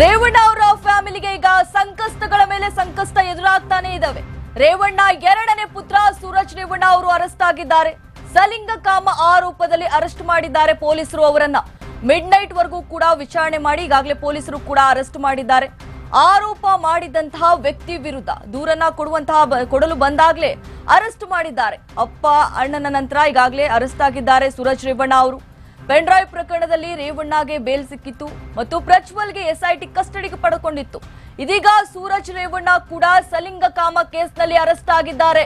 ರೇವಣ್ಣ ಅವರ ಫ್ಯಾಮಿಲಿಗೆ ಈಗ ಸಂಕಷ್ಟಗಳ ಮೇಲೆ ಸಂಕಷ್ಟ ಎದುರಾಗ್ತಾನೆ ಇದ್ದಾವೆ ರೇವಣ್ಣ ಎರಡನೇ ಪುತ್ರ ಸೂರಜ್ ರೇವಣ್ಣ ಅವರು ಅರೆಸ್ಟ್ ಆಗಿದ್ದಾರೆ. ಸಲಿಂಗ ಕಾಮ ಆರೋಪದಲ್ಲಿ ಅರೆಸ್ಟ್ ಮಾಡಿದ್ದಾರೆ ಪೊಲೀಸರು ಅವರನ್ನ. ಮಿಡ್ ನೈಟ್ ವರೆಗೂ ಕೂಡ ವಿಚಾರಣೆ ಮಾಡಿ ಈಗಾಗಲೇ ಪೊಲೀಸರು ಕೂಡ ಅರೆಸ್ಟ್ ಮಾಡಿದ್ದಾರೆ. ಆರೋಪ ಮಾಡಿದಂತಹ ವ್ಯಕ್ತಿ ವಿರುದ್ಧ ದೂರನ್ನ ಕೊಡುವಂತಹ ಕೊಡಲು ಬಂದಾಗ್ಲೇ ಅರೆಸ್ಟ್ ಮಾಡಿದ್ದಾರೆ. ಅಪ್ಪ, ಅಣ್ಣನ ನಂತರ ಈಗಾಗಲೇ ಅರೆಸ್ಟ್ ಆಗಿದ್ದಾರೆ ಸೂರಜ್ ರೇವಣ್ಣ ಅವರು. ಪೆನ್ಡ್ರೈವ್ ಪ್ರಕರಣದಲ್ಲಿ ರೇವಣ್ಣಗೆ ಬೇಲ್ ಸಿಕ್ಕಿತ್ತು ಮತ್ತು ಪ್ರಜ್ವಲ್ಗೆ ಎಸ್ಐಟಿ ಕಸ್ಟಡಿಗೆ ಪಡೆಕೊಂಡಿತ್ತು ಇದೀಗ ಸೂರಜ್ ರೇವಣ್ಣ ಕೂಡ ಸಲಿಂಗ ಕಾಮ ಕೇಸ್ನಲ್ಲಿ ಅರೆಸ್ಟ್ ಆಗಿದ್ದಾರೆ.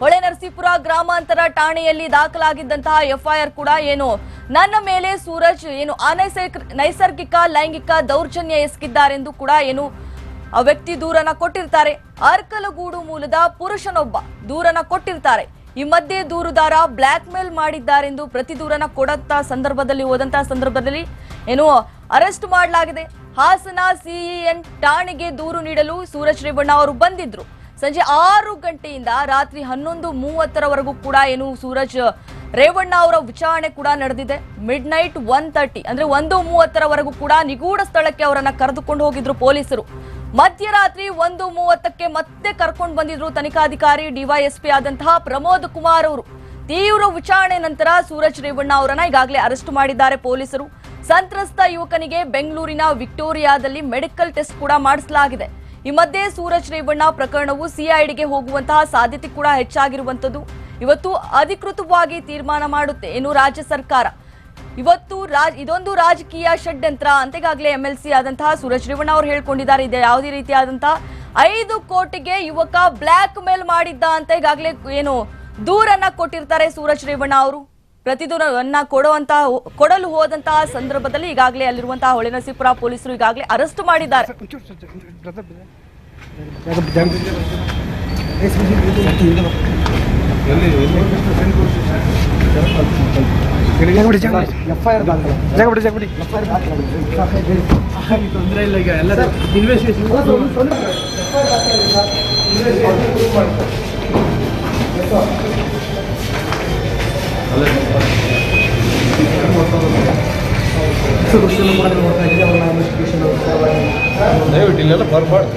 ಹೊಳೆ ನರಸೀಪುರ ಗ್ರಾಮಾಂತರ ಠಾಣೆಯಲ್ಲಿ ದಾಖಲಾಗಿದ್ದಂತಹ ಎಫ್ಐಆರ್ ಕೂಡ ಏನು? ನನ್ನ ಮೇಲೆ ಸೂರಜ್ ಏನು ಅನೈಸರ್ಗ ನೈಸರ್ಗಿಕ, ಲೈಂಗಿಕ ದೌರ್ಜನ್ಯ ಎಸಗಿದ್ದಾರೆಂದು ಕೂಡ ಏನು ವ್ಯಕ್ತಿ ದೂರನ ಕೊಟ್ಟಿರ್ತಾರೆ. ಅರ್ಕಲಗೂಡು ಮೂಲದ ಪುರುಷನೊಬ್ಬ ದೂರನ ಕೊಟ್ಟಿರ್ತಾರೆ. ಈ ಮಧ್ಯೆ ದೂರುದಾರ ಬ್ಲ್ಯಾಕ್ ಮೇಲ್ ಮಾಡಿದ್ದಾರೆಂದು ಪ್ರತಿ ದೂರನ ಕೊಡಂತ ಸಂದರ್ಭದಲ್ಲಿ ಹೋದಂತಹ ಸಂದರ್ಭದಲ್ಲಿ ಏನು ಅರೆಸ್ಟ್ ಮಾಡಲಾಗಿದೆ. ಹಾಸನ ಸಿಇಎನ್ ಠಾಣೆಗೆ ದೂರು ನೀಡಲು ಸೂರಜ್ ರೇವಣ್ಣ ಅವರು ಬಂದಿದ್ರು. ಸಂಜೆ ಆರು ಗಂಟೆಯಿಂದ ರಾತ್ರಿ ಹನ್ನೊಂದು ಮೂವತ್ತರವರೆಗೂ ಕೂಡ ಏನು ಸೂರಜ್ ರೇವಣ್ಣ ಅವರ ವಿಚಾರಣೆ ಕೂಡ ನಡೆದಿದೆ. ಮಿಡ್ ನೈಟ್ ಒನ್ ತರ್ಟಿ ಅಂದ್ರೆ ಒಂದು ಮೂವತ್ತರವರೆಗೂ ಕೂಡ ನಿಗೂಢ ಸ್ಥಳಕ್ಕೆ ಅವರನ್ನ ಕರೆದುಕೊಂಡು ಹೋಗಿದ್ರು ಪೊಲೀಸರು. ಮಧ್ಯರಾತ್ರಿ ಒಂದು ಮೂವತ್ತಕ್ಕೆ ಮತ್ತೆ ಕರ್ಕೊಂಡು ಬಂದಿದ್ರು ತನಿಖಾಧಿಕಾರಿ ಡಿವೈಎಸ್ಪಿ ಆದಂತಹ ಪ್ರಮೋದ್ ಕುಮಾರ್ ಅವರು. ತೀವ್ರ ವಿಚಾರಣೆ ನಂತರ ಸೂರಜ್ ರೇವಣ್ಣ ಅವರನ್ನ ಈಗಾಗಲೇ ಅರೆಸ್ಟ್ ಮಾಡಿದ್ದಾರೆ ಪೊಲೀಸರು. ಸಂತ್ರಸ್ತ ಯುವಕನಿಗೆ ಬೆಂಗಳೂರಿನ ವಿಕ್ಟೋರಿಯಾದಲ್ಲಿ ಮೆಡಿಕಲ್ ಟೆಸ್ಟ್ ಕೂಡ ಮಾಡಿಸಲಾಗಿದೆ. ಈ ಮಧ್ಯೆ ಸೂರಜ್ ರೇವಣ್ಣ ಪ್ರಕರಣವು ಸಿಐಡಿಗೆ ಹೋಗುವಂತಹ ಸಾಧ್ಯತೆ ಕೂಡ ಹೆಚ್ಚಾಗಿರುವಂತದ್ದು ಇವತ್ತು ಅಧಿಕೃತವಾಗಿ ತೀರ್ಮಾನ ಮಾಡುತ್ತೆ ಏನು ರಾಜ್ಯ ಸರ್ಕಾರ. ಇವತ್ತು ರಾಜ್ ಇದೊಂದು ರಾಜಕೀಯ ಷಡ್ಯಂತ್ರ. ಅಂತ ಈಗಾಗಲೇ ಎಂ ಎಲ್ ಸಿ ಆದಂತಹ ಸೂರಜ್ ರೇವಣ್ಣ ಅವರು ಹೇಳ್ಕೊಂಡಿದ್ದಾರೆ. ಇದೆ ಯಾವುದೇ ರೀತಿಯಾದಂತಹ ಐದು ಕೋಟಿಗೆ ಯುವಕ ಬ್ಲ್ಯಾಕ್ ಮೇಲ್ ಮಾಡಿದ್ದ ಅಂತ ಈಗಾಗಲೇ ಏನು ದೂರನ್ನ ಕೊಟ್ಟಿರ್ತಾರೆ ಸೂರಜ್ ರೇವಣ್ಣ ಅವರು. ಪ್ರತಿದೂರವನ್ನ ಕೊಡುವಂತಹ ಕೊಡಲು ಹೋದಂತಹ ಸಂದರ್ಭದಲ್ಲಿ ಈಗಾಗಲೇ ಅಲ್ಲಿರುವಂತಹ ಹೊಳೆನರಸೀಪುರ ಪೊಲೀಸರು ಈಗಾಗಲೇ ಅರೆಸ್ಟ್ ಮಾಡಿದ್ದಾರೆ. ಒಂಚೂರು ಸ್ವಲ್ಪ ಬ್ರದರ್ ಜಾಗ ಜಾಗ ಜಾಗ ಬಿಡಿ ಜಾಗ ಜಾಗ ಬಿಡಿ ಜಾಗ ಬಿಡಿ ತೊಂದರೆ ಇಲ್ಲ ಈಗ ಎಲ್ಲ ಇನ್ವೆಸ್ಟಿಗೇಷನ್ ದಯವಿಟ್ಟು ಇಲ್ಲೆಲ್ಲ ಬರಬಾರ್ದು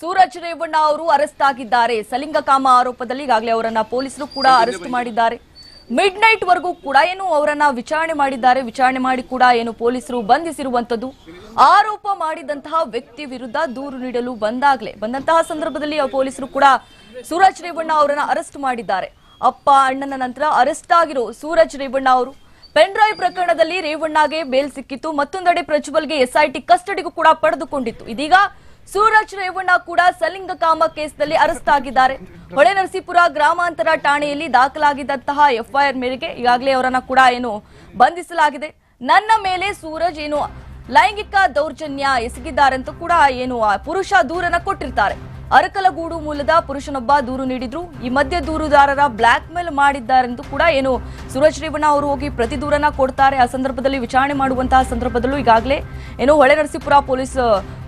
ಸೂರಜ್ ರೇವಣ್ಣ ಅವರು ಅರೆಸ್ಟ್ ಆಗಿದ್ದಾರೆ. ಸಲಿಂಗಕಾಮ ಆರೋಪದಲ್ಲಿ ಈಗಾಗಲೇ ಅವರನ್ನ ಪೊಲೀಸರು ಕೂಡ ಅರೆಸ್ಟ್ ಮಾಡಿದ್ದಾರೆ ಮಿಡ್ ನೈಟ್ ವರೆಗೂ ಕೂಡ ಏನು ಅವರನ್ನ ವಿಚಾರಣೆ ಮಾಡಿದ್ದಾರೆ ವಿಚಾರಣೆ ಮಾಡಿ ಕೂಡ ಏನು ಪೊಲೀಸರು ಬಂಧಿಸಿರುವಂತದ್ದು ಆರೋಪ ಮಾಡಿದಂತಹ ವ್ಯಕ್ತಿ ವಿರುದ್ಧ ದೂರು ನೀಡಲು ಬಂದಾಗಲೇ ಬಂದಂತಹ ಸಂದರ್ಭದಲ್ಲಿ ಪೊಲೀಸರು ಕೂಡ ಸೂರಜ್ ರೇವಣ್ಣ ಅವರನ್ನ ಅರೆಸ್ಟ್ ಮಾಡಿದ್ದಾರೆ. ಅಪ್ಪ ಅಣ್ಣನ ನಂತರ ಅರೆಸ್ಟ್ ಆಗಿರೋ ಸೂರಜ್ ರೇವಣ್ಣ ಅವರು ಪೆನ್ಡ್ರೈವ್ ಪ್ರಕರಣದಲ್ಲಿ ರೇವಣ್ಣಗೆ ಬೇಲ್ ಸಿಕ್ಕಿತ್ತು. ಮತ್ತೊಂದೆಡೆ ಪ್ರಜ್ವಲ್ಗೆ ಎಸ್ಐಟಿ ಕಸ್ಟಡಿಗೂ ಕೂಡ ಪಡೆದುಕೊಂಡಿತ್ತು. ಇದೀಗ ಸೂರಜ್ ರೇವಣ್ಣ ಕೂಡ ಸಲಿಂಗ ಕಾಮ ಕೇಸ್ನಲ್ಲಿ ಅರೆಸ್ಟ್ ಆಗಿದ್ದಾರೆ. ಹೊಳೆ ನರಸೀಪುರ ಗ್ರಾಮಾಂತರ ಠಾಣೆಯಲ್ಲಿ ದಾಖಲಾಗಿದ್ದಂತಹ ಎಫ್ಐಆರ್ ಮೇರೆಗೆ ಈಗಾಗಲೇ ಅವರನ್ನ ಕೂಡ ಏನು ಬಂಧಿಸಲಾಗಿದೆ. ನನ್ನ ಮೇಲೆ ಸೂರಜ್ ಏನು ಲೈಂಗಿಕ ದೌರ್ಜನ್ಯ ಎಸಗಿದ್ದಾರೆ ಅಂತೂ ಕೂಡ ಏನು ಪುರುಷ ದೂರನ ಕೊಟ್ಟಿರ್ತಾರೆ. ಅರಕಲಗೂಡು ಮೂಲದ ಪುರುಷನೊಬ್ಬ ದೂರು ನೀಡಿದ್ರು. ಈ ಮಧ್ಯೆ ದೂರುದಾರರ ಬ್ಲಾಕ್ ಮೇಲ್ ಮಾಡಿದ್ದಾರೆಂದು ಕೂಡ ಏನು ಸೂರಜ್ ರೇವಣ್ಣ ಅವರು ಹೋಗಿ ಪ್ರತಿ ದೂರನ ಕೊಡ್ತಾರೆ. ಆ ಸಂದರ್ಭದಲ್ಲಿ ವಿಚಾರಣೆ ಮಾಡುವಂತಹ ಸಂದರ್ಭದಲ್ಲೂ ಈಗಾಗಲೇ ಏನು ಹೊಳೆ ನರಸೀಪುರ ಪೊಲೀಸ್,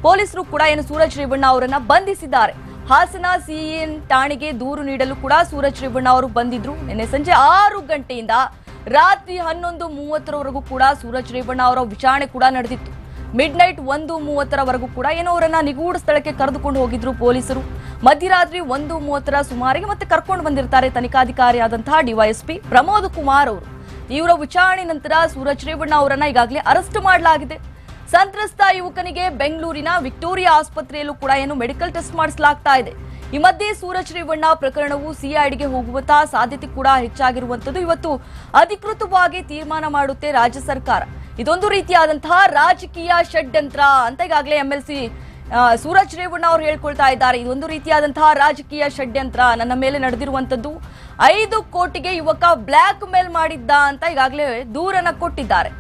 ಪೊಲೀಸರು ಕೂಡ ಏನು ಸೂರಜ್ ರೇವಣ್ಣ ಅವರನ್ನ ಬಂಧಿಸಿದ್ದಾರೆ. ಹಾಸನ ಸಿಎನ್ ಠಾಣೆಗೆ ದೂರು ನೀಡಲು ಕೂಡ ಸೂರಜ್ ರೇವಣ್ಣ ಅವರು ಬಂದಿದ್ರು. ನಿನ್ನೆ ಸಂಜೆ ಆರು ಗಂಟೆಯಿಂದ ರಾತ್ರಿ ಹನ್ನೊಂದು ಮೂವತ್ತರವರೆಗೂ ಕೂಡ ಸೂರಜ್ ರೇವಣ್ಣ ಅವರ ವಿಚಾರಣೆ ಕೂಡ ನಡೆದಿತ್ತು. ಮಿಡ್ ನೈಟ್ ಒಂದು ಮೂವತ್ತರವರೆಗೂ ಕೂಡ ಏನೋ ಅವರನ್ನ ನಿಗೂಢ ಸ್ಥಳಕ್ಕೆ ಕರೆದುಕೊಂಡು ಹೋಗಿದ್ರು ಪೊಲೀಸರು. ಮಧ್ಯರಾತ್ರಿ ಒಂದು ಮೂವತ್ತರ ಸುಮಾರಿಗೆ ಮತ್ತೆ ಕರ್ಕೊಂಡು ಬಂದಿರ್ತಾರೆ ತನಿಖಾಧಿಕಾರಿಯಾದಂತಹ ಡಿವೈಎಸ್ಪಿ ಪ್ರಮೋದ್ ಕುಮಾರ್ ಅವರು. ತೀವ್ರ ವಿಚಾರಣೆ ನಂತರ ಸೂರಜ್ ರೇವಣ್ಣ ಅವರನ್ನ ಈಗಾಗಲೇ ಅರೆಸ್ಟ್ ಮಾಡಲಾಗಿದೆ. ಸಂತ್ರಸ್ತ ಯುವಕನಿಗೆ ಬೆಂಗಳೂರಿನ ವಿಕ್ಟೋರಿಯಾ ಆಸ್ಪತ್ರೆಯಲ್ಲೂ ಕೂಡ ಏನು ಮೆಡಿಕಲ್ ಟೆಸ್ಟ್ ಮಾಡಿಸಲಾಗ್ತಾ ಇದೆ. ಈ ಮಧ್ಯೆ ಸೂರಜ್ ರೇವಣ್ಣ ಪ್ರಕರಣವು ಸಿಐಡಿಗೆ ಹೋಗುವಂತಹ ಸಾಧ್ಯತೆ ಕೂಡ ಹೆಚ್ಚಾಗಿರುವಂತದ್ದು ಇವತ್ತು ಅಧಿಕೃತವಾಗಿ ತೀರ್ಮಾನ ಮಾಡುತ್ತೆ ರಾಜ್ಯ ಸರ್ಕಾರ. ಇದೊಂದು ರೀತಿಯಾದಂತಹ ರಾಜಕೀಯ ಷಡ್ಯಂತ್ರ ಅಂತ ಈಗಾಗಲೇ M L C Suraj Revanna ಅವರು ಹೇಳ್ಕೊಳ್ತಾ ಇದ್ದಾರೆ. ಇದೊಂದು ರೀತಿಯಾದಂತಹ ರಾಜಕೀಯ ಷಡ್ಯಂತ್ರ ನನ್ನ ಮೇಲೆ ನಡೆದಿರುವಂತದ್ದು ಐದು ಕೋಟಿಗೆ ಯುವಕ ಬ್ಲ್ಯಾಕ್ ಮೇಲ್ ಮಾಡಿದ್ದ ಅಂತ ಈಗಾಗಲೇ ದೂರನ ಕೊಟ್ಟಿದ್ದಾರೆ.